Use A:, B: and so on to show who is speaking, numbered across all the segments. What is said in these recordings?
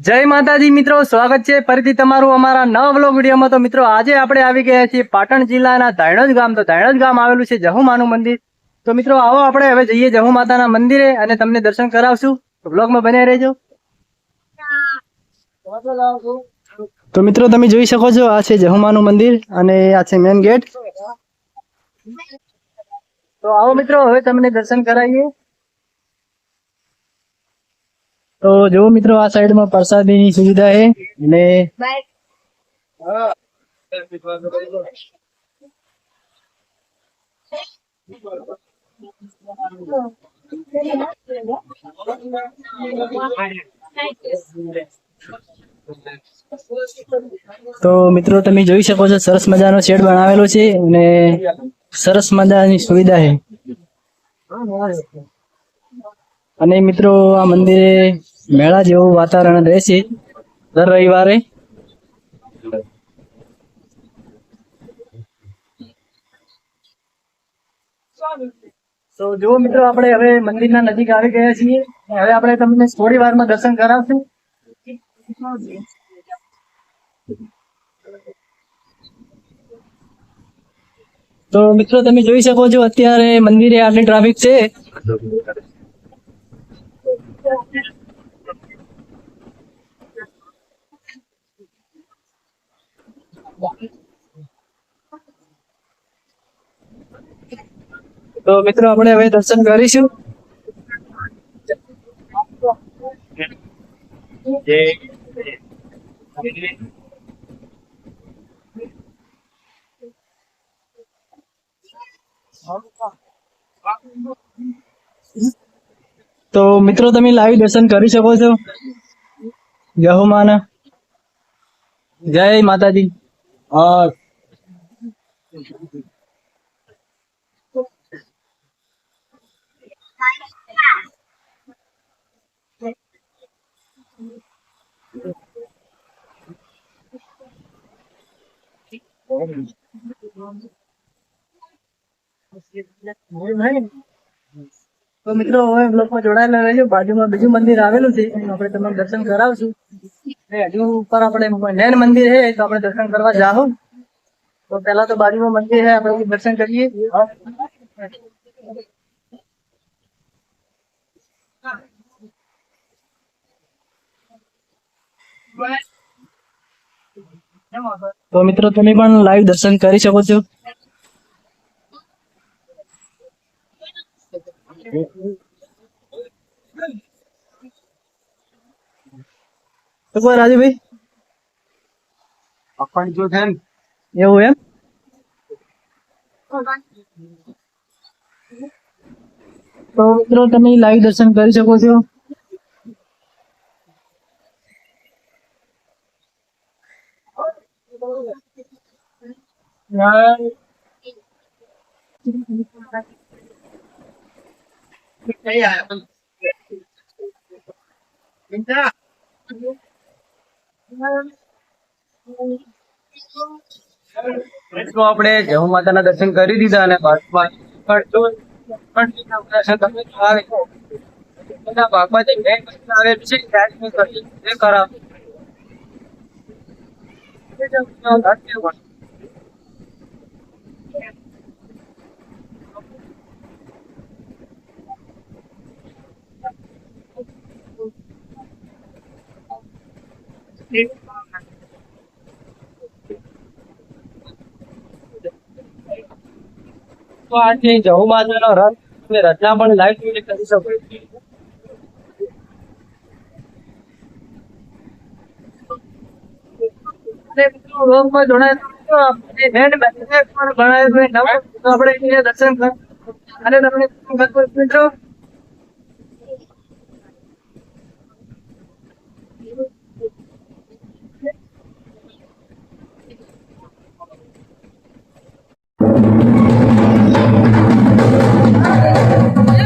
A: જય માતાજી મિત્રો, સ્વાગત છે ફરીથી તમારું અમારા નવ વ્લોગ વિડીયોમાં. તો મિત્રો, આજે આપણે આવી ગયા છીએ પાટણ જિલ્લાના ધાણોજ ગામ. તો ધાણોજ ગામ આવેલું છે જહુમાનું મંદિર. તો મિત્રો, આવો આપણે હવે જઈએ જહુ માતાના મંદિરે અને તમને દર્શન કરાવશું. તો બ્લોગમાં બન્યા રહેજો. તો મિત્રો, તમે જોઈ શકો છો, આ છે જહુમાનું મંદિર અને આ છે મેન ગેટ તો આવો મિત્રો, હવે તમને દર્શન કરાવીએ. તો જો મિત્રો, આ સાઈડમાં પ્રસાદીની સુવિધા છે અને તો મિત્રો, તમે જોઈ શકો છો, સરસ મજાનો શેડ બનાવેલો છે અને સરસ મજાની સુવિધા છે. અને મિત્રો, આ મંદિરે મેળા જેવું વાતાવરણ રહેશે દર રવિવારે. તો જુઓ મિત્રો આપણે હવે મંદિરના નજીક આવી ગયા છીએ. હવે આપણે તમને થોડી વારમાં દર્શન કરાવશું. તો મિત્રો તમે જોઈ શકો છો અત્યારે મંદિરે આટલી ટ્રાફિક છે. તો મિત્રો, આપણે હવે દર્શન કરીશું. તો મિત્રો, તમે લાઈવ દર્શન કરી શકો છો. યહોમાના જય માતાજી. તો મિત્રો, હવે લોકો જોડાયેલા રહેજો બાજુમાં બીજું મંદિર આવેલું છે. આપણે તમને દર્શન કરાવશું. હજુ ઉપર આપણે નૈન મંદિર છે, તો આપણે દર્શન કરવા જાઓ તો પહેલા તો બાજુમાં મંદિર છે, આપણે દર્શન કરીએ. તો મિત્રો તમે પણ લાઈવ દર્શન કરી શકો છો. તો કોઈ રાજુભાઈ
B: જો છે
A: એવું એમ? તો મિત્રો તમે લાઈવ દર્શન કરી શકો છો.
B: આપણે જહુ માતાના દર્શન કરી દીધા અને આવે બધા ભાગમાં જે મેન આવેલું છે. તો આજે જહુ માતાનો રથ અને રચના પણ લાઈવ કરી શકો
A: અને મિત્રો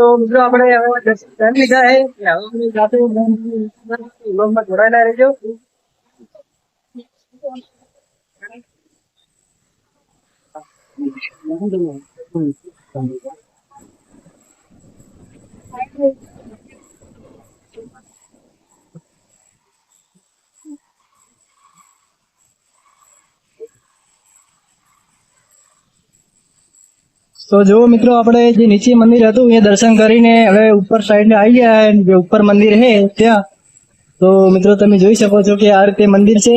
A: તો મિત્રો આપણે હવે દર્શન લીધા છે. ઉમંગમાં જોડાયેલા રહેજો. તો જો મિત્રો, આપણે જે નીચે મંદિર હતું, એ દર્શન કરીને હવે ઉપર સાઈડ આવી ગયા જે ઉપર મંદિર છે, ત્યાં. તો મિત્રો, તમે જોઈ શકો છો કે આ રીતે મંદિર છે.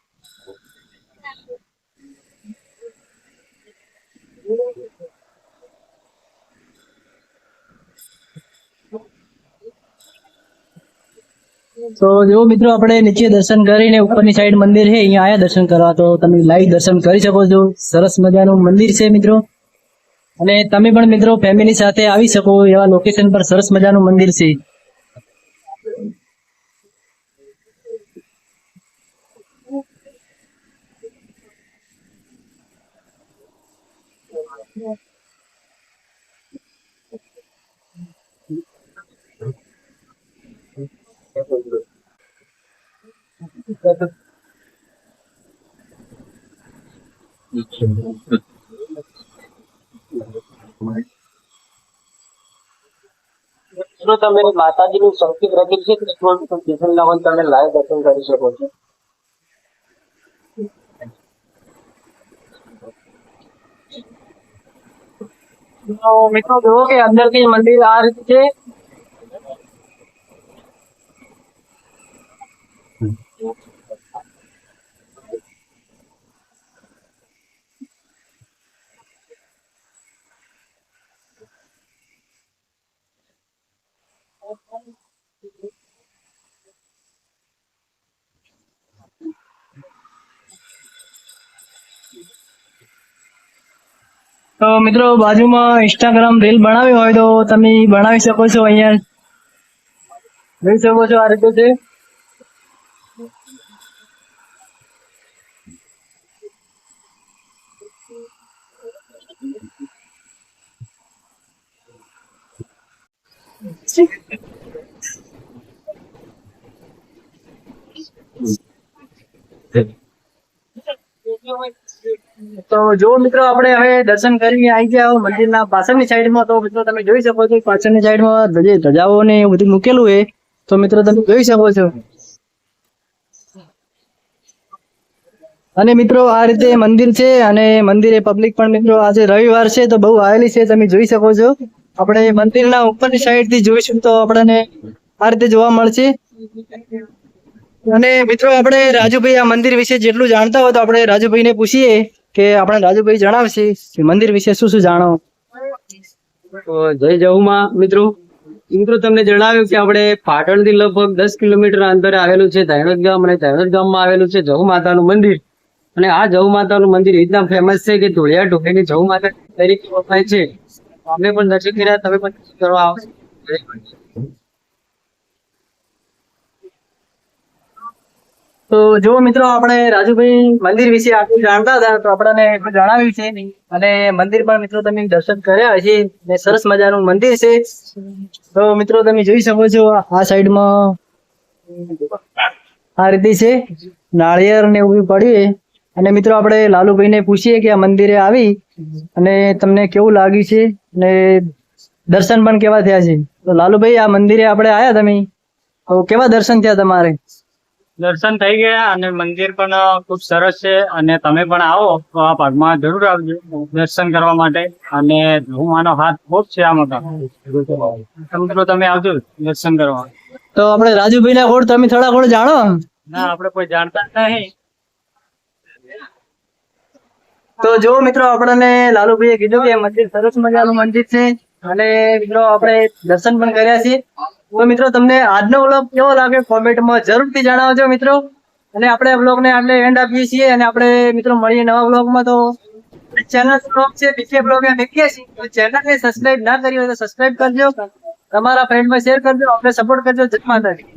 A: તો જો મિત્રો, આપણે નીચે દર્શન કરીને ઉપરની સાઈડ મંદિર છે, અહીંયા આયા દર્શન કરવા. તો તમે લાઈવ દર્શન કરી શકો છો. સરસ મજાનું મંદિર છે મિત્રો. અને તમે પણ મિત્રો ફેમિલી સાથે આવી શકો એવા લોકેશન પર સરસ મજાનું મંદિર છે.
B: મિત્રો, તમે માતાજીનું સૌથી પ્રતિક છે કૃષ્ણ લાવન તમે લાઈવ દર્શન કરી શકો છો.
A: મિત્રો, જુઓ કે અંદરથી મંદિર આ રીતે છે. તો મિત્રો, બાજુમાં ઇન્સ્ટાગ્રામ રીલ બનાવી હોય તો તમે બનાવી શકો છો અહીંયા. જોઈ શકો છો આ રીતે છે. તો જો મિત્રો, આપણે હવે દર્શન કરીને આવી ગયા મંદિરના પાછળની સાઈડમાં તો મિત્રો, તમે જોઈ શકો છો પાછળની સાઈડમાં ધજાઓ ને એવું બધું મૂકેલું છે. તો મિત્રો, તમે જોઈ શકો છો. અને મિત્રો, આ રીતે મંદિર છે અને મંદિરે પબ્લિક પણ મિત્રો આજે રવિવાર છે, તો બહુ આવેલી છે, તમે જોઈ શકો છો. આપણે મંદિરના ઉપરની સાઈડથી જોઈશું તો આપણને આ રીતે જોવા મળશે. અને મિત્રો, આપણે રાજુભાઈ આ મંદિર વિશે જેટલું જાણતા હોય તો આપણે રાજુભાઈને પૂછીએ કે આપણે રાજુભાઈ જણાવશે મંદિર વિશે શું શું જાણો.
B: જય જહુમાં, મિત્રો. મિત્રો, તમને જણાવ્યું કે આપણે પાટણથી લગભગ દસ કિલોમીટર અંતરે આવેલું છે ધાણોદ ગામ અને ધાણોદ ગામમાં આવેલું છે જહુ માતાનું મંદિર. અને આ જવ માતાનું મંદિર એટલા ફેમસ છે કે ધોળિયા ઢોકીની જવ માતા તરીકે ઓળખાય છે. અમે પણ દર્શન કર્યા, તમે પણ દર્શન કરવા આવશો
A: તો જો મિત્રો, આપણે રાજુભાઈ મંદિર વિશે આટલું જાણતા હતા, તો આપણને જણાવ્યું છે. અને મંદિર પણ મિત્રો તમે દર્શન કર્યા હશે, ને સરસ મજાનું મંદિર છે. તો મિત્રો, તમે જોઈ શકો છો, આ સાઈડમાં આ રીતે છે. નાળિયેર ને એવું પડ્યું છે. અને મિત્રો આપણે લાલુભાઈને પૂછીએ કે આ મંદિરે આવી અને તમને કેવું લાગ્યું છે? અને દર્શન પણ કેવા થયા છે? તો લાલુભાઈ આ મંદિરે આપણે આયા તમે? તો કેવા દર્શન થયા તમારે?
C: દર્શન થઈ ગયા અને મંદિર પણ ખૂબ સરસ છે અને તમે પણ આવો તો આ ભાગમાં જરૂર આવજો દર્શન કરવા માટે અને હું માનો હાથ ખૂબ છે આમાં મકાન મિત્રો તમે આવજો દર્શન કરવા.
A: તો આપણે રાજુભાઈ ના ગોળ તમે થોડા ગોળ જાણો?
C: ના આપણે કોઈ જાણતા જ નહીં.
A: તો જો મિત્રો, આપણને લાલુભાઈએ કીધું કે મંદિર સરસ મજાનું મંદિર છે અને મિત્રો, આપણે દર્શન પણ કર્યા છે તો મિત્રો, તમને આજનો વ્લોગ કેવો લાગે કોમેન્ટમાં જરૂરથી જણાવજો મિત્રો. અને આપણે વ્લોગને આટલે એન્ડ આપીએ છીએ અને આપણે મિત્રો, મળીએ નવા વ્લોગમાં. તો ચેનલ બ્લોગ છે, બીજે વ્લોગ મૂકીએ છીએ. ચેનલને સબસ્ક્રાઇબ ના કરી તો સબસ્ક્રાઇબ કરજો. તમારા ફ્રેન્ડમાં શેર કરજો આપણે સપોર્ટ કરજો. જય માતાજી.